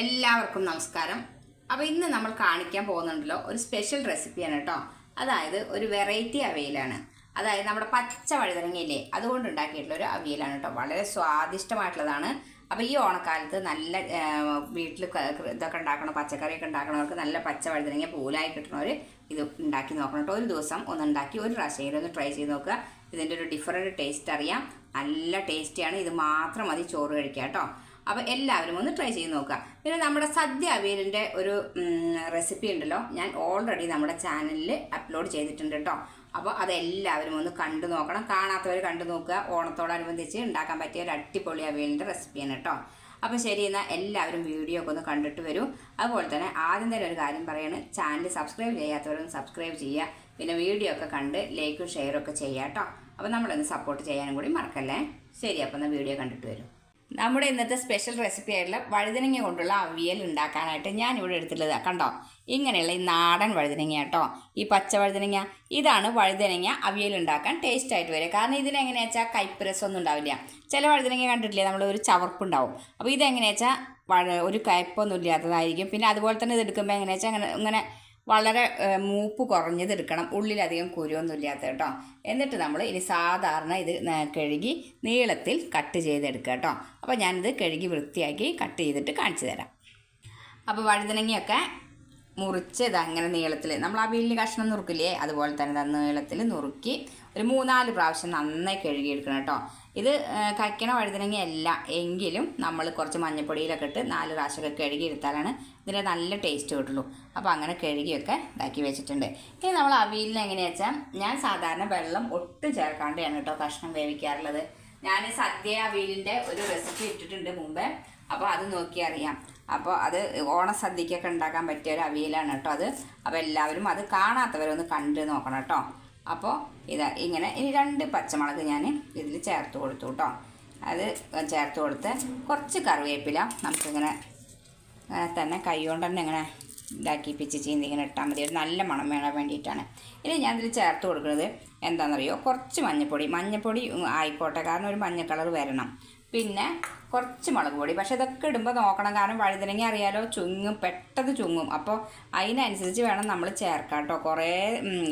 എല്ലാവർക്കും നമസ്കാരം. അപ്പോൾ ഇന്ന് നമ്മൾ കാണിക്കാൻ പോകുന്നുണ്ടല്ലോ ഒരു സ്പെഷ്യൽ റെസിപ്പിയാണ് കേട്ടോ. അതായത് ഒരു വെറൈറ്റി അവിയലാണ്. അതായത് നമ്മുടെ പച്ച വഴുതനങ്ങയില്ലേ അതുകൊണ്ട് ഉണ്ടാക്കിയിട്ടുള്ള ഒരു അവിയലാണ് കേട്ടോ. വളരെ സ്വാദിഷ്ടമായിട്ടുള്ളതാണ്. അപ്പോൾ ഈ ഓണക്കാലത്ത് നല്ല വീട്ടിൽ ഇതൊക്കെ ഉണ്ടാക്കണം പച്ചക്കറിയൊക്കെ ഉണ്ടാക്കണവർക്ക് നല്ല പച്ച വഴുതനങ്ങ പൂലായി കിട്ടണവർ ഇത് ഉണ്ടാക്കി നോക്കണം കേട്ടോ. ഒരു ദിവസം ഒന്ന് ഉണ്ടാക്കി ഒരു പ്രാവശ്യം ഒന്ന് ട്രൈ ചെയ്ത് നോക്കുക. ഇതിന്റെ ഒരു ഡിഫറന്റ് ടേസ്റ്റ് അറിയാം. നല്ല ടേസ്റ്റിയാണ് ഇത് മാത്രം മതി ചോറ് കഴിക്കുക കേട്ടോ. അപ്പോൾ എല്ലാവരും ഒന്ന് ട്രൈ ചെയ്ത് നോക്കുക. പിന്നെ നമ്മുടെ സദ്യ അവീലിന്റെ ഒരു റെസിപ്പി ഉണ്ടല്ലോ. ഞാൻ ഓൾറെഡി നമ്മുടെ ചാനലിൽ അപ്ലോഡ് ചെയ്തിട്ടുണ്ട് കേട്ടോ. അപ്പോൾ അതെല്ലാവരും ഒന്ന് കണ്ടു നോക്കണം. കാണാത്തവർ കണ്ടു നോക്കുക. ഓണത്തോടനുബന്ധിച്ച് ഉണ്ടാക്കാൻ പറ്റിയ ഒരു അടിപൊളി അവീലിന്റെ റെസിപ്പിയാണ് കേട്ടോ. അപ്പോൾ ശരി എന്നാൽ എല്ലാവരും വീഡിയോ ഒക്കെ ഒന്ന് കണ്ടിട്ട് വരൂ. അതുപോലെ തന്നെ ആദ്യം തന്നെ ഒരു കാര്യം പറയാണ്. ചാനൽ സബ്സ്ക്രൈബ് ചെയ്യാത്തവരൊന്ന് സബ്സ്ക്രൈബ് ചെയ്യുക. പിന്നെ വീഡിയോ ഒക്കെ കണ്ട് ലൈക്കും ഷെയറും ഒക്കെ ചെയ്യാം കേട്ടോ. അപ്പോൾ നമ്മളൊന്ന് സപ്പോർട്ട് ചെയ്യാനും കൂടി മറക്കല്ലേ? ശരി അപ്പോൾ എന്നാൽ വീഡിയോ കണ്ടിട്ട് വരും. നമ്മുടെ ഇന്നത്തെ സ്പെഷ്യൽ റെസിപ്പി ആയിട്ടുള്ള വഴുതനങ്ങ കൊണ്ടുള്ള അവിയൽ ഉണ്ടാക്കാനായിട്ട് ഞാൻ ഇവിടെ എടുത്തിട്ടുള്ളത്. കണ്ടോ? ഇങ്ങനെയുള്ള ഈ നാടൻ വഴുതനങ്ങ കേട്ടോ. ഈ പച്ച വഴുതനങ്ങ. ഇതാണ് വഴുതനങ്ങ അവിയൽ ഉണ്ടാക്കാൻ ടേസ്റ്റ് ആയിട്ട് വരിക. കാരണം ഇതിനെങ്ങനെയാ വെച്ചാൽ കയ്പ്പരസമൊന്നും ഉണ്ടാവില്ല. ചില വഴുതനങ്ങ കണ്ടിട്ടില്ലേ? നമ്മൾ ഒരു ചവർപ്പുണ്ടാവും. അപ്പോൾ ഇതെങ്ങനെയാ വെച്ചാൽ ഒരു കയപ്പൊന്നും ഇല്ലാത്തതായിരിക്കും. പിന്നെ അതുപോലെ തന്നെ ഇത് എടുക്കുമ്പോൾ എങ്ങനെയാ വെച്ചാൽ അങ്ങനെ ഇങ്ങനെ വളരെ മൂപ്പ് കുറഞ്ഞത് എടുക്കണം ഉള്ളിലധികം കുരുവൊന്നും ഇല്ലാത്ത കേട്ടോ. എന്നിട്ട് നമ്മൾ ഇനി സാധാരണ ഇത് കഴുകി നീളത്തിൽ കട്ട് ചെയ്തെടുക്കുക കേട്ടോ. അപ്പോൾ ഞാനിത് കഴുകി വൃത്തിയാക്കി കട്ട് ചെയ്തിട്ട് കാണിച്ചു തരാം. അപ്പോൾ വഴുതനങ്ങയൊക്കെ മുറിച്ച് ഇത് അങ്ങനെ നീളത്തിൽ നമ്മൾ ആ വലിയ കഷ്ണം നുറുക്കില്ലേ? അതുപോലെ തന്നെ നീളത്തിൽ നുറുക്കി ഒരു മൂന്നാൽ പ്രാവശ്യം നന്നായി കഴുകിയെടുക്കണം കേട്ടോ. ഇത് കയ്ക്കണ വഴുതനങ്ങ അല്ല എങ്കിലും നമ്മൾ കുറച്ച് മഞ്ഞപ്പൊടിയിലൊക്കെ ഇട്ട് നാല് പ്രാവശ്യമൊക്കെ കഴുകിയെടുത്താലാണ് ഇതിന്റെ നല്ല ടേസ്റ്റ് കിട്ടുള്ളൂ. അപ്പോൾ അങ്ങനെ കഴുകിയൊക്കെ ഇതാക്കി വെച്ചിട്ടുണ്ട്. ഇനി നമ്മൾ അവിയലിന് എങ്ങനെയാ വെച്ചാൽ ഞാൻ സാധാരണ വെള്ളം ഒട്ടും ചേർക്കാണ്ടാണ് കേട്ടോ കഷ്ണം വേവിക്കാറുള്ളത്. ഞാൻ സദ്യ അവിയലിന്റെ ഒരു റെസിപ്പി ഇട്ടിട്ടുണ്ട് മുമ്പേ. അപ്പോൾ അത് നോക്കി അറിയാം അപ്പോൾ അത് ഓണസദ്യക്കൊക്കെ ഉണ്ടാക്കാൻ പറ്റിയ ഒരു അവിയലാണ് കേട്ടോ അത്. അപ്പോൾ എല്ലാവരും അത് കാണാത്തവരൊന്ന് കണ്ട് നോക്കണം കേട്ടോ. അപ്പോൾ ഇതാ ഇങ്ങനെ ഇനി രണ്ട് പച്ചമുളക് ഞാൻ ഇതിൽ ചേർത്ത് കൊടുത്തു കേട്ടോ. അത് ചേർത്ത് കൊടുത്ത് കുറച്ച് കറിവേപ്പില നമുക്കിങ്ങനെ അങ്ങനെ തന്നെ കൈ കൊണ്ട് തന്നെ ഇങ്ങനെ ഇതാക്കി പിച്ച് ചീന്തി ഇങ്ങനെ ഇട്ടാൽ മതി. ഒരു നല്ല മണം വേണം വേണ്ടിയിട്ടാണ്. ഇനി ഞാൻ ഇതിൽ ചേർത്ത് കൊടുക്കുന്നത് എന്താണെന്നറിയോ? കുറച്ച് മഞ്ഞൾപ്പൊടി മഞ്ഞൾപ്പൊടി ആയിക്കോട്ടെ. കാരണം ഒരു മഞ്ഞ കളർ വരണം. പിന്നെ കുറച്ച് മുളക് പൊടി. പക്ഷേ ഇതൊക്കെ ഇടുമ്പോൾ നോക്കണം. കാരണം വഴുതനങ്ങ അറിയാലോ ചുങ്ങും പെട്ടെന്ന് ചുങ്ങും. അപ്പോൾ അതിനനുസരിച്ച് വേണം നമ്മൾ ചേർക്കാം കേട്ടോ കുറേ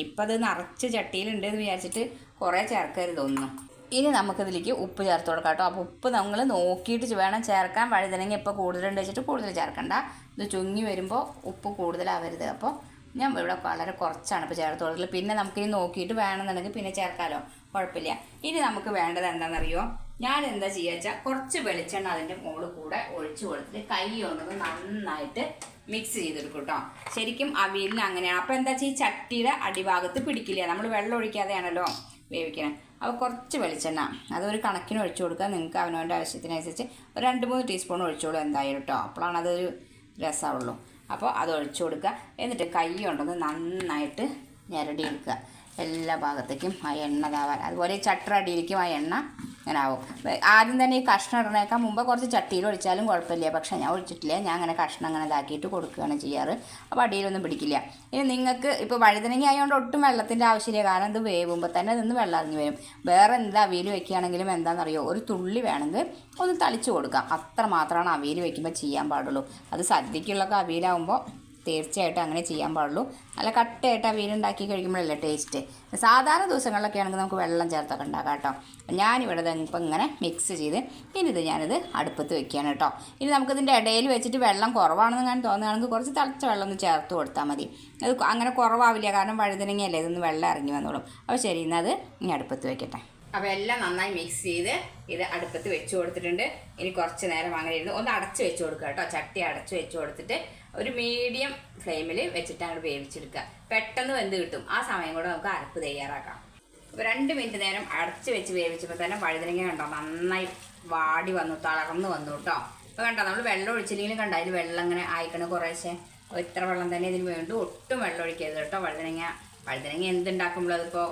ഇപ്പം അത് നിറച്ച് ചട്ടിയിലുണ്ട് എന്ന് വിചാരിച്ചിട്ട് കുറേ ചേർക്കരുതൊന്നും ഇനി നമുക്കിതിലേക്ക് ഉപ്പ് ചേർത്ത് കൊടുക്കാം കേട്ടോ അപ്പോൾ ഉപ്പ് നമ്മൾ നോക്കിയിട്ട് വേണം ചേർക്കാൻ. വഴുതനങ്ങ ഇപ്പോൾ കൂടുതലുണ്ട് വെച്ചിട്ട് കൂടുതൽ ചേർക്കണ്ട. ഇത് ചുങ്ങി വരുമ്പോൾ ഉപ്പ് കൂടുതലാവരുത്. അപ്പോൾ ഞാൻ ഇവിടെ വളരെ കുറച്ചാണ് ഇപ്പോൾ ചേർത്ത് കൊടുത്തത് പിന്നെ നമുക്കിനി നോക്കിയിട്ട് വേണമെന്നുണ്ടെങ്കിൽ പിന്നെ ചേർക്കാമല്ലോ കുഴപ്പമില്ല. ഇനി നമുക്ക് വേണ്ടത് എന്താണെന്നറിയോ? ഞാൻ എന്താ ചെയ്യുക വെച്ചാൽ കുറച്ച് വെളിച്ചെണ്ണ അതിന്റെ മുകളിൽ കൂടെ ഒഴിച്ചു കൊടുത്തിട്ട് കൈ കൊണ്ടത് നന്നായിട്ട് മിക്സ് ചെയ്തെടുക്കും കേട്ടോ ശരിക്കും അവിയലിന് അങ്ങനെയാണ്. അപ്പോൾ എന്താ വെച്ചാൽ ഈ ചട്ടിയുടെ അടിഭാഗത്ത് പിടിക്കില്ല? നമ്മൾ വെള്ളം ഒഴിക്കാതെയാണല്ലോ വേവിക്കണം. അപ്പോൾ കുറച്ച് വെളിച്ചെണ്ണ. അതൊരു കണക്കിന് ഒഴിച്ചു കൊടുക്കുക. നിങ്ങൾക്ക് അവനവന്റെ ആവശ്യത്തിനനുസരിച്ച് ഒരു രണ്ട് മൂന്ന് ടീസ്പൂൺ ഒഴിച്ചോളൂ എന്തായാലും കേട്ടോ അപ്പോഴാണ് അതൊരു രസമുള്ളൂ അപ്പോൾ അത് ഒഴിച്ചു കൊടുക്കുക. എന്നിട്ട് കൈ കൊണ്ടൊന്ന് നന്നായിട്ട് ഞെരടിയെടുക്കുക. എല്ലാ ഭാഗത്തേക്കും ആ എണ്ണ താവാൻ അതുപോലെ ചട്ടറ അടിയിലേക്കും ആ എണ്ണ ഇങ്ങനെ ആവും ആദ്യം തന്നെ ഈ കഷ്ണം ഇടണേക്കാൾ മുമ്പ് കുറച്ച് ചട്ടിയിൽ ഒഴിച്ചാലും കുഴപ്പമില്ല. പക്ഷേ ഞാൻ ഒഴിച്ചിട്ടില്ല. ഞാൻ അങ്ങനെ കഷ്ണം അങ്ങനെ ഇതാക്കിയിട്ട് കൊടുക്കുകയാണ് ചെയ്യാറ്. അപ്പോൾ അടിയിലൊന്നും പിടിക്കില്ല. ഇനി നിങ്ങൾക്ക് ഇപ്പോൾ വഴുതനങ്ങ ആയതുകൊണ്ട് ഒട്ടും വെള്ളത്തിന്റെ ആവശ്യമില്ല. കാരണം ഇത് വേവുമ്പോൾ തന്നെ നിന്ന് വെള്ളം ഇറങ്ങി വരും. വേറെ എന്ത് അവിയൽ വെക്കുകയാണെങ്കിലും എന്താണെന്നറിയോ? ഒരു തുള്ളി വേണമെങ്കിൽ ഒന്ന് തളിച്ച് കൊടുക്കാം. അത്ര മാത്രമാണ് അവിയൽ വെക്കുമ്പോൾ ചെയ്യാൻ പാടുള്ളൂ. അത് സദ്യക്കുള്ളൊക്കെ അവിയലാവുമ്പോൾ തീർച്ചയായിട്ടും അങ്ങനെ ചെയ്യാൻ പാടുള്ളൂ. നല്ല കട്ടയായിട്ട് ആ ഉണ്ടാക്കി കഴിക്കുമ്പോഴല്ലേ ടേസ്റ്റ് സാധാരണ ദിവസങ്ങളിലൊക്കെ ആണെങ്കിൽ നമുക്ക് വെള്ളം ചേർത്തൊക്കെ ഉണ്ടാക്കാം കേട്ടോ. ഞാനിവിടെ ഇപ്പം ഇങ്ങനെ മിക്സ് ചെയ്ത് ഇനി ഇത് ഞാനിത് അടുപ്പത്ത് വെക്കുകയാണ് കേട്ടോ. ഇനി നമുക്കിതിന്റെ ഇടയിൽ വെച്ചിട്ട് വെള്ളം കുറവാണെന്ന് ഞാൻ തോന്നുകയാണെങ്കിൽ കുറച്ച് തിളച്ച വെള്ളം ഒന്ന് ചേർത്ത് കൊടുത്താൽ മതി. അത് അങ്ങനെ കുറവാവില്ല കാരണം വഴുതനങ്ങയല്ലേ ഇതൊന്ന് വെള്ളം ഇറങ്ങി വന്നോളും. അപ്പോൾ ശരി എന്നാൽ അത് ഇനി അടുപ്പത്ത് വെക്കട്ടെ. അപ്പോൾ എല്ലാം നന്നായി മിക്സ് ചെയ്ത് ഇത് അടുപ്പത്ത് വെച്ച് കൊടുത്തിട്ടുണ്ട്. ഇനി കുറച്ച് നേരം അങ്ങനെ ഇരുന്ന് ഒന്ന് അടച്ച് വെച്ച് കൊടുക്കുക കേട്ടോ. ചട്ടി അടച്ച് വെച്ച് കൊടുത്തിട്ട് ഒരു മീഡിയം ഫ്ലെയിമിൽ വെച്ചിട്ട് വേവിച്ചെടുക്കുക. പെട്ടെന്ന് വെന്ത് കിട്ടും. ആ സമയം കൂടെ നമുക്ക് അരപ്പ് തയ്യാറാക്കാം. അപ്പോൾ രണ്ട് മിനിറ്റ് നേരം അടച്ച് വെച്ച് വേവിച്ചപ്പോൾ തന്നെ വഴുതനങ്ങ കണ്ടോ? നന്നായി വാടി വന്നു തളർന്നു വന്നു കേട്ടോ. അപ്പോൾ കണ്ടോ? നമ്മൾ വെള്ളം ഒഴിച്ചില്ലെങ്കിലും കണ്ടോ? അതിൽ വെള്ളം ഇങ്ങനെ ആയിക്കണ കുറേശ്ശെ. ഇത്ര വെള്ളം തന്നെ ഇതിന് വേണ്ടി. ഒട്ടും വെള്ളം ഒഴിക്കരുത് കേട്ടോ വഴുതനങ്ങ. വഴുതനങ്ങ എന്തുണ്ടാക്കുമ്പോഴും അതിപ്പോൾ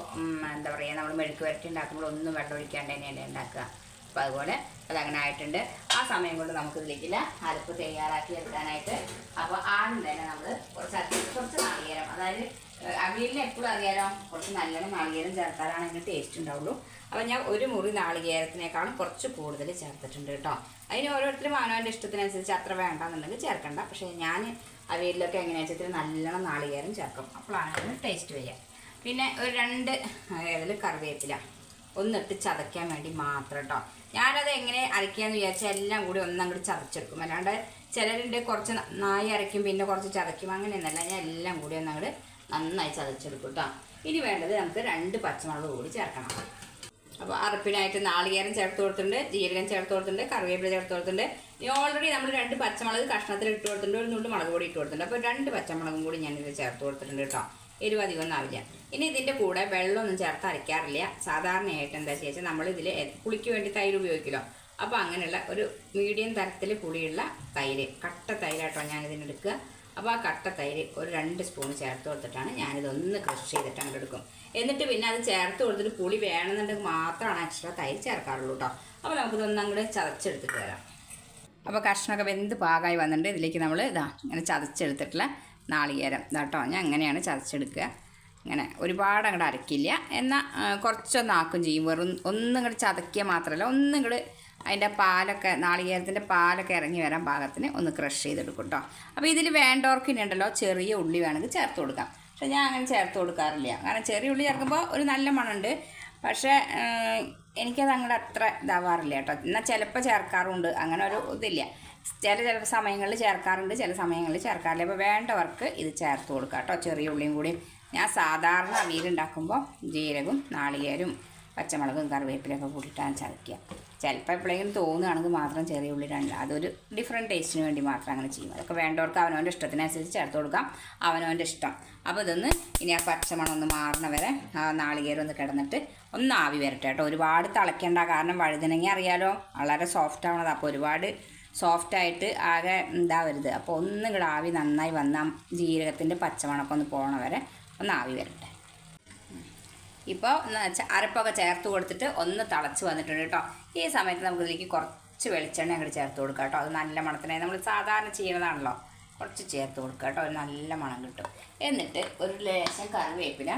എന്താ പറയുക നമ്മൾ മെഴുക്ക് വരട്ടി ഉണ്ടാക്കുമ്പോൾ ഒന്നും വെള്ളം ഒഴിക്കാണ്ട് തന്നെയാണ് ഉണ്ടാക്കുക. അപ്പോൾ അതുപോലെ അതങ്ങനെ ആയിട്ടുണ്ട്. ആ സമയം കൊണ്ട് നമുക്ക് ഇതിലേക്കില്ല അരപ്പ് തയ്യാറാക്കി എടുക്കാനായിട്ട്. അപ്പോൾ ആദ്യം തന്നെ നമ്മൾ കുറച്ച് കുറച്ച് നാളികേരം അതായത് അവിയലിന് എപ്പോഴും അറിയാലോ? കുറച്ച് നല്ലോണം നാളികേരം ചേർത്താലാണ് അതിന് ടേസ്റ്റ് ഉണ്ടാവുള്ളൂ. അപ്പോൾ ഞാൻ ഒരു മുറി നാളികേരത്തിനേക്കാളും കുറച്ച് കൂടുതൽ ചേർത്തിട്ടുണ്ട് കേട്ടോ. അതിന് ഓരോരുത്തരും അവനവന്റെ ഇഷ്ടത്തിനനുസരിച്ച് അത്ര വേണ്ടെന്നുണ്ടെങ്കിൽ ചേർക്കണ്ട. പക്ഷേ ഞാൻ അവിയലിലൊക്കെ എങ്ങനെയാണെന്ന് വെച്ചാൽ നല്ലോണം നാളികേരം ചേർക്കും. അപ്പോഴാണ് ടേസ്റ്റ് വരിക. പിന്നെ ഒരു രണ്ട് ഏതിൽ കറിവേപ്പില. ഒന്നിട്ട് ചതയ്ക്കാൻ വേണ്ടി മാത്രം കേട്ടോ ഞാനത് എങ്ങനെ അരയ്ക്കാന്ന് വിചാരിച്ചാൽ എല്ലാം കൂടി ഒന്നങ്ങോട്ട് ചതച്ചെടുക്കും. അല്ലാണ്ട് ചിലരുണ്ട് കുറച്ച് നന്നായി അരയ്ക്കും പിന്നെ കുറച്ച് ചതയ്ക്കും അങ്ങനെയൊന്നല്ല. ഞാൻ എല്ലാം കൂടി ഒന്നങ്ങോട്ട് നന്നായി ചതച്ചെടുക്കും കേട്ടോ ഇനി വേണ്ടത് നമുക്ക് രണ്ട് പച്ചമുളക് കൂടി ചേർക്കണം. അപ്പോൾ അറപ്പിനായിട്ട് നാളികേരം ചേർത്ത് കൊടുത്തിട്ടുണ്ട് ജീരകം ചേർത്ത് കൊടുത്തിട്ടുണ്ട് കറിവേപ്പില ചേർത്ത് കൊടുത്തിട്ടുണ്ട്. ഇനി ഓൾറെഡി നമ്മൾ രണ്ട് പച്ചമുളക് കഷ്ണത്തിൽ ഇട്ട് കൊടുത്തിട്ടുണ്ട് ഒരു നുള്ളു മുളക് പൊടി ഇട്ട് കൊടുത്തിട്ടുണ്ട്. അപ്പോൾ രണ്ട് പച്ചമുളകും കൂടി ഞാൻ ഞാനിത് ചേർത്ത് കൊടുത്തിട്ടുണ്ട് കേട്ടോ. എരിവ് അധികമൊന്നും ആവില്ല. ഇനി ഇതിന്റെ കൂടെ വെള്ളമൊന്നും ചേർത്ത് അരയ്ക്കാറില്ല. സാധാരണയായിട്ട് എന്താ വെച്ചാൽ നമ്മൾ ഇതിൽ പുളിക്ക് വേണ്ടി തൈര് ഉപയോഗിക്കലോ അപ്പോൾ അങ്ങനെയുള്ള ഒരു മീഡിയം തരത്തിൽ പുളിയുള്ള തൈര് കട്ട തൈരായിട്ടോ ഞാൻ എടുക്കുക അപ്പോൾ ആ കട്ട തൈര് ഒരു രണ്ട് സ്പൂൺ ചേർത്ത് കൊടുത്തിട്ടാണ് ഞാനിതൊന്ന് ക്രഷ് ചെയ്തിട്ട് അങ്ങോട്ട് എടുക്കും. എന്നിട്ട് പിന്നെ അത് ചേർത്ത് കൊടുത്തിട്ട് പുളി വേണമെന്നുണ്ടെങ്കിൽ മാത്രമാണ് എക്സ്ട്രാ തൈര് ചേർക്കാറുള്ളൂ കേട്ടോ അപ്പോൾ നമുക്കിതൊന്നും അങ്ങോട്ട് ചതച്ചെടുത്തിട്ട് വരാം. അപ്പോൾ കഷ്ണമൊക്കെ വെന്ത് പാകമായി വന്നിട്ടുണ്ട്. ഇതിലേക്ക് നമ്മൾ ഇതാ ഇങ്ങനെ ചതച്ചെടുത്തിട്ടുള്ള നാളികേരം ഇതാട്ടോ ഞാൻ അങ്ങനെയാണ് ചതച്ചെടുക്കുക. ഇങ്ങനെ ഒരുപാട് അങ്ങോട്ട് അരക്കില്ല. എന്നാൽ കുറച്ചൊന്ന് ആക്കും ചെയ്യും. വെറും ഒന്നും ഇങ്ങോട്ട് ചതക്കിയാൽ മാത്രമല്ല ഒന്നും ഇങ്ങോട്ട് അതിന്റെ പാലൊക്കെ നാളികേരത്തിന്റെ പാലൊക്കെ ഇറങ്ങി വരാൻ പാകത്തിന് ഒന്ന് ക്രഷ് ചെയ്തെടുക്കും കേട്ടോ അപ്പോൾ ഇതിൽ വേണ്ടവർക്ക് ഇനി ഉണ്ടല്ലോ ചെറിയ ഉള്ളി വേണമെങ്കിൽ ചേർത്ത് കൊടുക്കാം. പക്ഷേ ഞാൻ അങ്ങനെ ചേർത്ത് കൊടുക്കാറില്ല. കാരണം ചെറിയ ഉള്ളി ചേർക്കുമ്പോൾ ഒരു നല്ല മണമുണ്ട്. പക്ഷേ എനിക്കത് അങ്ങോട്ട് അത്ര ഇതാവാറില്ല കേട്ടോ എന്നാൽ ചിലപ്പോൾ ചേർക്കാറുണ്ട്. അങ്ങനെ ഒരു ഇതില്ല. ചില ചില സമയങ്ങളിൽ ചേർക്കാറുണ്ട് ചില സമയങ്ങളിൽ ചേർക്കാറില്ല. അപ്പോൾ വേണ്ടവർക്ക് ഇത് ചേർത്ത് കൊടുക്കുക കേട്ടോ ചെറിയ ഉള്ളിയും കൂടി. ഞാൻ സാധാരണ അവിയലുണ്ടാക്കുമ്പോൾ ജീരകവും നാളികേരും പച്ചമുളകും കറിവേപ്പിലൊക്കെ കൂട്ടിയിട്ടാണ് ചതയ്ക്കുക. ചിലപ്പോൾ എപ്പോഴെങ്കിലും തോന്നുകയാണെങ്കിൽ മാത്രം ചെറിയ ഉള്ളി രണ്ട് അതൊരു ഡിഫറെന്റ് ടേസ്റ്റിന് വേണ്ടി മാത്രം അങ്ങനെ ചെയ്യും. അതൊക്കെ വേണ്ടവർക്ക് അവനവന്റെ ഇഷ്ടത്തിനനുസരിച്ച് ചേർത്ത് കൊടുക്കാം. അവനവന്റെ ഇഷ്ടം. അപ്പോൾ ഇതൊന്ന് ഇനി ആ പച്ചമണം ഒന്ന് മാറണ വരെ ആ നാളികേരം ഒന്ന് കിടന്നിട്ട് ഒന്ന് ആവി വരട്ടെ കേട്ടോ. ഒരുപാട് തിളയ്ക്കേണ്ട. കാരണം വഴുതനങ്ങ അറിയാലോ വളരെ സോഫ്റ്റ് ആവണത്. അപ്പോൾ ഒരുപാട് സോഫ്റ്റ് ആയിട്ട് ആകെ ഇതാവരുത്. അപ്പോൾ ഒന്നും കൂടെ ആവി നന്നായി വന്നാൽ ജീരകത്തിന്റെ പച്ചമണക്കം ഒന്ന് പോണ വരെ ഒന്ന് ആവി വരട്ടെ. ഇപ്പോൾ അരപ്പൊക്കെ ചേർത്ത് കൊടുത്തിട്ട് ഒന്ന് തിളച്ച് വന്നിട്ടുണ്ട് കേട്ടോ. ഈ സമയത്ത് നമുക്ക് ഇതിലേക്ക് കുറച്ച് വെളിച്ചെണ്ണ അങ്ങോട്ട് ചേർത്ത് കൊടുക്കാം കേട്ടോ. അത് നല്ല മണത്തിനായി നമ്മൾ സാധാരണ ചെയ്യുന്നതാണല്ലോ കുറച്ച് ചേർത്ത് കൊടുക്കുക കേട്ടോ. ഒരു നല്ല മണം കിട്ടും. എന്നിട്ട് ഒരു ലേശം കറിവേപ്പില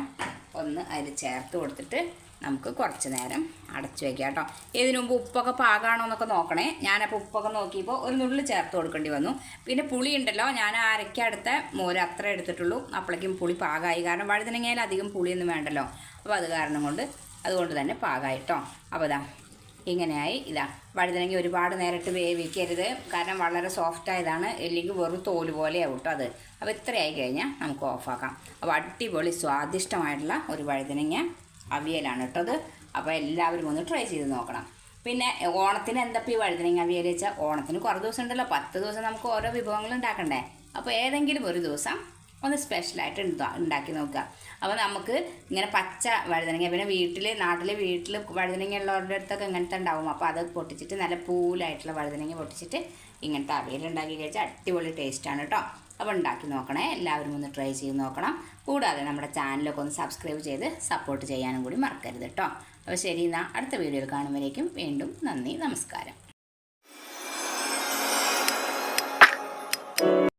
ഒന്ന് അതിൽ ചേർത്ത് കൊടുത്തിട്ട് നമുക്ക് കുറച്ച് നേരം അടച്ചു വയ്ക്കാം കേട്ടോ. ഇതിനു മുമ്പ് ഉപ്പൊക്കെ പാകാണോ എന്നൊക്കെ നോക്കണേ. ഞാനപ്പോൾ ഉപ്പൊക്കെ നോക്കിയപ്പോൾ ഒരു നുള്ളിൽ ചേർത്ത് കൊടുക്കേണ്ടി വന്നു. പിന്നെ പുളി ഉണ്ടല്ലോ ഞാൻ അരക്കടുത്ത മോര് അത്ര എടുത്തിട്ടുള്ളൂ. അപ്പോഴേക്കും പുളി പാകമായി കാരണം വഴുതനങ്ങയിൽ അധികം പുളിയൊന്നും വേണ്ടല്ലോ. അപ്പോൾ അത് കാരണം കൊണ്ട് അതുകൊണ്ട് തന്നെ പാകമായിട്ടോ അപ്പോൾ ഇതാ ഇങ്ങനെയായി. ഇതാ വഴുതനങ്ങ ഒരുപാട് നേരിട്ട് വേവിക്കരുത്. കാരണം വളരെ സോഫ്റ്റ് ആയതാണ്. ഇല്ലെങ്കിൽ വെറും തോൽ പോലെയാവും കേട്ടോ അത്. അപ്പോൾ ഇത്രയായി കഴിഞ്ഞാൽ നമുക്ക് ഓഫാക്കാം അപ്പോൾ അടിപൊളി സ്വാദിഷ്ടമായിട്ടുള്ള ഒരു വഴുതനങ്ങ അവിയലാണ് ഇട്ടത്. അപ്പോൾ എല്ലാവരും ഒന്ന് ട്രൈ ചെയ്ത് നോക്കണം. പിന്നെ ഓണത്തിന് എന്തപ്പോൾ ഈ വഴുതനങ്ങ അവിയൽ വെച്ചാൽ ഓണത്തിന് കുറേ ദിവസം ഉണ്ടല്ലോ പത്ത് ദിവസം നമുക്ക് ഓരോ വിഭവങ്ങൾ ഉണ്ടാക്കണ്ടേ? അപ്പോൾ ഏതെങ്കിലും ഒരു ദിവസം ഒന്ന് സ്പെഷ്യലായിട്ട് ഉണ്ടാ ഉണ്ടാക്കി നോക്കുക. അപ്പോൾ നമുക്ക് ഇങ്ങനെ പച്ച വഴുതനങ്ങ പിന്നെ വീട്ടിൽ നാട്ടിൽ വീട്ടിൽ വഴുതനങ്ങ ഉള്ളവരുടെ അടുത്തൊക്കെ ഇങ്ങനത്തെ ഉണ്ടാവും. അപ്പോൾ അത് പൊട്ടിച്ചിട്ട് നല്ല പൂലായിട്ടുള്ള വഴുതനങ്ങ പൊട്ടിച്ചിട്ട് ഇങ്ങനത്തെ അവിയൽ ഉണ്ടാക്കി കഴിച്ചാൽ അടിപൊളി ടേസ്റ്റാണ് കേട്ടോ അപ്പോൾ ഉണ്ടാക്കി നോക്കണേ. എല്ലാവരും ഒന്ന് ട്രൈ ചെയ്ത് നോക്കണം. കൂടാതെ നമ്മുടെ ചാനലൊക്കെ ഒന്ന് സബ്സ്ക്രൈബ് ചെയ്ത് സപ്പോർട്ട് ചെയ്യാനും കൂടി മറക്കരുത് കേട്ടോ അപ്പോൾ ശരി എന്നാൽ അടുത്ത വീഡിയോയിൽ കാണുമ്പോഴേക്കും വീണ്ടും നന്ദി നമസ്കാരം.